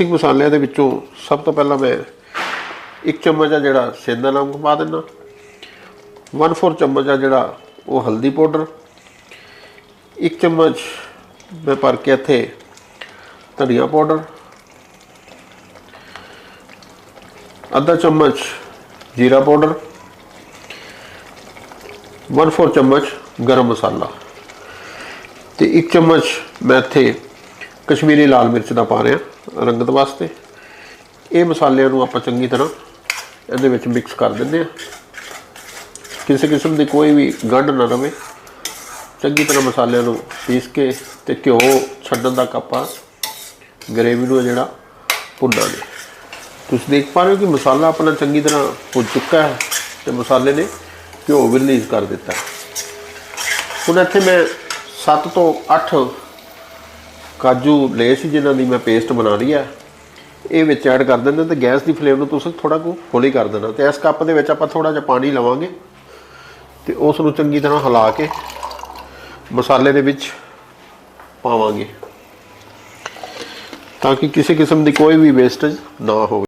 ਇੱਕ ਮਸਾਲਿਆਂ ਦੇ ਵਿੱਚੋਂ ਸਭ ਤੋਂ ਪਹਿਲਾਂ ਮੈਂ ਇੱਕ ਚਮਚ ਆ ਜਿਹੜਾ ਸੇਂਦਾ ਨਮਕ ਪਾ ਦਿੰਦਾ। 1/4 ਚਮਚ ਆ ਜਿਹੜਾ ਉਹ ਹਲਦੀ ਪਾਊਡਰ। ਇੱਕ ਚਮਚ ਮੈਂ ਭਰ ਕੇ ਇੱਥੇ ਧਨੀਆ ਪਾਊਡਰ। ਅੱਧਾ ਚਮਚ ਜੀਰਾ ਪਾਊਡਰ। 1/4 ਚਮਚ ਗਰਮ ਮਸਾਲਾ। ਤੇ ਇੱਕ ਚਮਚ ਮੈਂ ਇੱਥੇ ਕਸ਼ਮੀਰੀ ਲਾਲ ਮਿਰਚ ਦਾ ਪਾ ਰਿਹਾ ਰੰਗਤ ਵਾਸਤੇ। ਇਹ ਮਸਾਲਿਆਂ ਨੂੰ ਆਪਾਂ ਚੰਗੀ ਤਰ੍ਹਾਂ ਇਹਦੇ ਵਿੱਚ ਮਿਕਸ ਕਰ ਦਿੰਦੇ ਆ ਕਿਸੇ ਕਿਸਮ ਦੀ ਕੋਈ ਵੀ ਗੰਢ ਨਾ ਰਵੇ। ਚੰਗੀ ਤਰ੍ਹਾਂ ਮਸਾਲਿਆਂ ਨੂੰ ਪੀਸ ਕੇ ਤੇ ਘਿਓ ਛੱਡਣ ਤੱਕ ਆਪਾਂ ਗਰੇਵੀ ਨੂੰ ਜਿਹੜਾ ਭੁੰਨਾਂਗੇ। ਤੁਸੀਂ ਦੇਖ ਪਾ ਰਹੇ ਹੋ ਕਿ ਮਸਾਲਾ ਆਪਣਾ ਚੰਗੀ ਤਰ੍ਹਾਂ ਭੁੱਜ ਚੁੱਕਾ ਹੈ ਤੇ ਮਸਾਲੇ ਨੇ ਘਿਓ ਵੀ ਰਿਲੀਜ਼ ਕਰ ਦਿੱਤਾ। ਹੁਣ ਇੱਥੇ ਮੈਂ 7 ਤੋਂ 8 ਕਾਜੂ ਲਏ ਸੀ ਜਿਨ੍ਹਾਂ ਦੀ ਮੈਂ ਪੇਸਟ ਬਣਾ ਲਈ ਹੈ ਇਹ ਵਿੱਚ ਐਡ ਕਰ ਦਿੰਦੇ ਤੇ ਗੈਸ ਦੀ ਫਲੇਮ ਨੂੰ ਤੁਸੀਂ ਥੋੜਾ ਕੁ ਹੌਲੀ ਕਰ ਦੇਣਾ। ਤੇ ਇਸ ਕੱਪ ਦੇ ਵਿੱਚ ਆਪਾਂ ਥੋੜਾ ਜਿਹਾ ਪਾਣੀ ਲਵਾਂਗੇ ਤੇ ਉਸ ਨੂੰ ਚੰਗੀ ਤਰ੍ਹਾਂ ਹਿਲਾ ਕੇ ਮਸਾਲੇ ਦੇ ਵਿੱਚ ਪਾਵਾਂਗੇ ਤਾਂ ਕਿ ਕਿਸੇ ਕਿਸਮ ਦੀ ਕੋਈ ਵੀ ਵੇਸਟੇਜ ਨਾ ਹੋਵੇ।